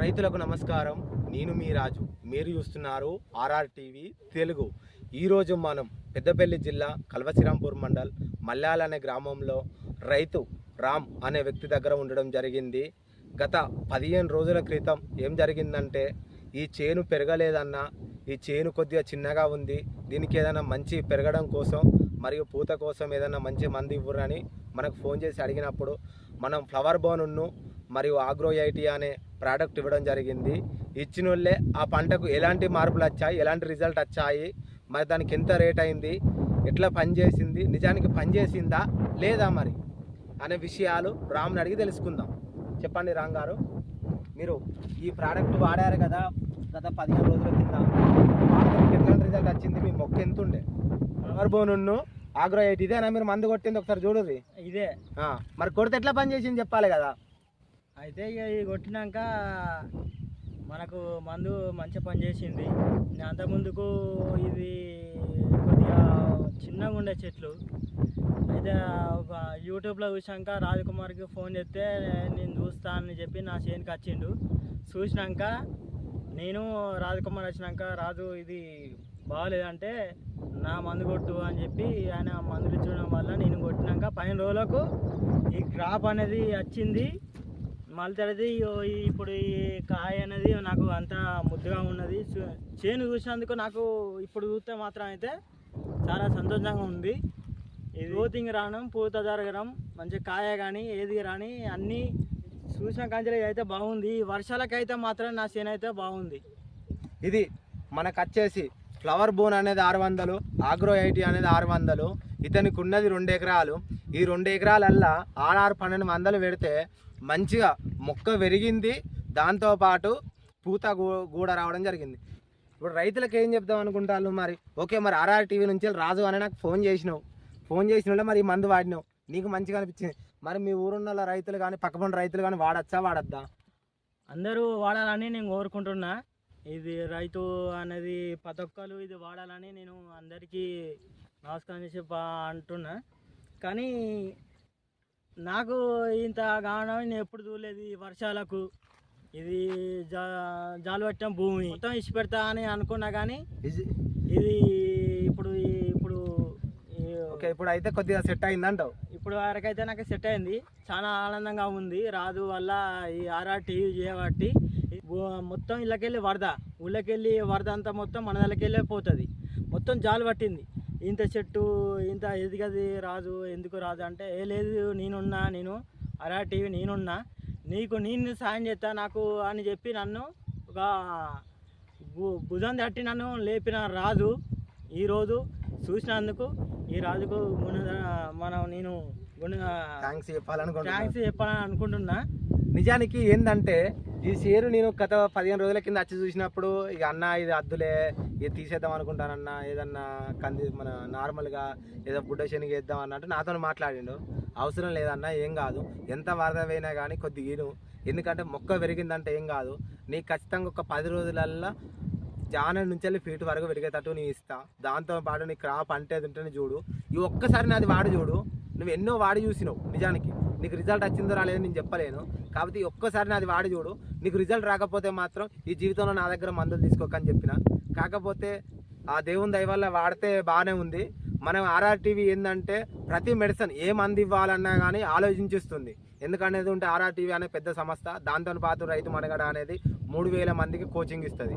రైతులకు నమస్కారం. నేను మీ రాజు. మీరు చూస్తున్నారు ఆర్ఆర్ టీవీ తెలుగు. ఈరోజు మనం పెద్దపల్లి జిల్లా కల్వశ్రీరాంపూర్ మండల్ మల్లాల్ అనే గ్రామంలో రైతు రామ్ అనే వ్యక్తి దగ్గర ఉండడం జరిగింది. గత పదిహేను రోజుల క్రితం ఏం జరిగిందంటే ఈ చేను పెరగలేదన్నా ఈ చేను కొద్దిగా చిన్నగా ఉంది. దీనికి ఏదైనా మంచి పెరగడం కోసం మరియు పూత కోసం ఏదైనా మంచి మంది ఇవ్వరని మనకు ఫోన్ చేసి అడిగినప్పుడు మనం ఫ్లవర్ బోనును మరియు ఆగ్రో ఐటీ అనే ప్రోడక్ట్ ఇవ్వడం జరిగింది. ఇచ్చిన వాళ్ళే ఆ పంటకు ఎలాంటి మార్పులు వచ్చాయి ఎలాంటి రిజల్ట్ వచ్చాయి మరి దానికి ఎంత రేట్ అయింది ఎట్లా పనిచేసింది నిజానికి పనిచేసిందా లేదా మరి అనే విషయాలు రామ్ని అడిగి తెలుసుకుందాం. చెప్పండి రామ్ గారు మీరు ఈ ప్రోడక్ట్ వాడారు కదా గత పదిహేను రోజుల కింద. మీకు ఎట్లాంటి రిజల్ట్ వచ్చింది? మీ మొక్క ఎంత ఉండే? బోనును ఆగ్రో ఐటీ ఇదేనా మీరు మందు కొట్టింది? ఒకసారి చూడుర్రి. ఇదే. మరి కొడితే ఎట్లా పని చేసింది చెప్పాలి కదా? అయితే ఇక ఇది కొట్టినాక మనకు మందు మంచి పని చేసింది. అంత ముందుకు ఇది కొద్దిగా చిన్నగా ఉండే చెట్లు. అయితే ఒక యూట్యూబ్లో చూసాక రాజకుమార్కి ఫోన్ చేస్తే నేను చూస్తా అని చెప్పి నా చేనుకి వచ్చిండు. చూసినాక నేను రాజకుమార్ వచ్చినాక రాజు ఇది బాగలేదంటే నా మందు కొట్టు అని చెప్పి ఆయన మందులు ఇచ్చడం వల్ల నేను కొట్టినాక పదిహేను రోజులకు ఈ క్రాప్ అనేది వచ్చింది. మళ్ళీ ఈ- ఈ- ఇప్పుడు ఈ కాయ అనేది నాకు అంత ముద్దుగా ఉన్నది. చేను చూసినందుకు నాకు ఇప్పుడు చూస్తే మాత్రం అయితే చాలా సంతోషంగా ఉంది. ఇది గ్రోతింగ్ రావడం పూత జరగడం మంచి కాయ కానీ ఏది కానీ అన్నీ చూసిన కంచెలు అయితే బాగుంది. ఈ వర్షాలకైతే మాత్రం నా చేను అయితే బాగుంది. ఇది మనకు వచ్చేసి ఫ్లవర్ బోన్ అనేది ఆరు వందలు ఆగ్రో ఐటీ అనేది ఆరు వందలు ఇతనికి ఉన్నది రెండు ఎకరాలు. ఈ రెండు ఎకరాలల్లా ఆరు పన్నెండు వందలు పెడితే మంచిగా మొక్క పెరిగింది దాంతోపాటు పూత గూ- కూడా రావడం జరిగింది. ఇప్పుడు రైతులకు ఏం చెప్దాం అనుకుంటాను మరి? ఓకే మరి ఆర్ఆర్ టీవీ నుంచి రాజు అని నాకు ఫోన్ చేసినావు. ఫోన్ చేసిన వాళ్ళే మరి మందు వాడినావు. నీకు మంచిగా అనిపించింది. మరి మీ ఊరున్న రైతులు కానీ పక్కపండి రైతులు కానీ వాడచ్చా వాడద్దా? అందరూ వాడాలని నేను కోరుకుంటున్నా. ఇది రైతు అనేది ప్రతి ఒక్కరు ఇది వాడాలని నేను అందరికీ నమస్కారం చేసి అంటున్నా. కానీ నాకు ఇంత కావడం నేను ఎప్పుడు చూడలేదు ఈ వర్షాలకు. ఇది జా జాలు పెట్టిన భూమి. మొత్తం ఇచ్చి పెడతా అని అనుకున్నా కానీ ఇది- ఇప్పుడు ఇప్పుడు ఓకే ఇప్పుడు అయితే కొద్దిగా సెట్ అయిందంటావు. ఇప్పుడు వరకైతే నాకు సెట్ అయింది. చాలా ఆనందంగా ఉంది. రాదు వల్ల ఈ ఆర్ఆర్ టీవీ చేయబట్టి మొత్తం ఇళ్ళకెళ్ళి వరద. ఊళ్ళకెళ్ళి వరద అంతా మొత్తం మన దగ్గరికెళ్ళే పోతుంది. మొత్తం జాలు పట్టింది. ఇంత చెట్టు ఇంత ఎదిగది రాదు ఎందుకు రాదు అంటే ఏ లేదు నేనున్నా నేను టీవీ నేనున్నా నీకు నేను సాయం చేస్తా నాకు అని చెప్పి నన్ను ఒక భుజం తట్టి నన్ను లేపిన రాజు ఈరోజు చూసినందుకు ఈ రాజుకు మనం నేను థ్యాంక్స్ చెప్పాలనుకుంటున్నాను థ్యాంక్స్ చెప్పాలని అనుకుంటున్నా. నిజానికి ఏంటంటే ఈ షేరు నేను గత పదిహేను రోజుల కింద వచ్చి చూసినప్పుడు ఇక అన్న ఇది అద్దులే ఇది తీసేద్దాం అనుకుంటానన్న ఏదన్నా కంది మన నార్మల్గా ఏదో బుడ్డ శనగ వేద్దాం అన్నట్టు నాతో మాట్లాడిండు. అవసరం లేదన్న ఏం కాదు. ఎంత వరద పోయినా కానీ కొద్దిగా ఈను. ఎందుకంటే మొక్క పెరిగిందంటే ఏం కాదు. నీకు ఖచ్చితంగా ఒక పది రోజులల్లో జాన నుంచి వెళ్ళి ఫీట్ వరకు పెరిగేటట్టు నేను ఇస్తా. దాంతో పాటు నీ క్రాప్ అంటే ఉంటేనే చూడు. ఈ ఒక్కసారి నాది వాడు చూడు. నువ్వు ఎన్నో వాడి చూసినావు నిజానికి. నీకు రిజల్ట్ వచ్చిందో రాలేదో నేను చెప్పలేను. కాబట్టి ఒక్కసారి నాది వాడి చూడు. నీకు రిజల్ట్ రాకపోతే మాత్రం ఈ జీవితంలో నా దగ్గర మందులు తీసుకోకని చెప్పిన. కాకపోతే ఆ దేవుని దయ వల్ల వాడితే బాగానే ఉంది. మనం ఆర్ఆర్ టీవీ ఏంటంటే ప్రతి మెడిసిన్ ఏ మంది ఇవ్వాలన్నా కానీ ఆలోచించిస్తుంది. ఎందుకనేది ఉంటే ఆర్ఆర్ టీవీ అనే పెద్ద సంస్థ దాంతో పాటు రైతు మనగడ అనేది మూడు వేల మందికి కోచింగ్ ఇస్తుంది.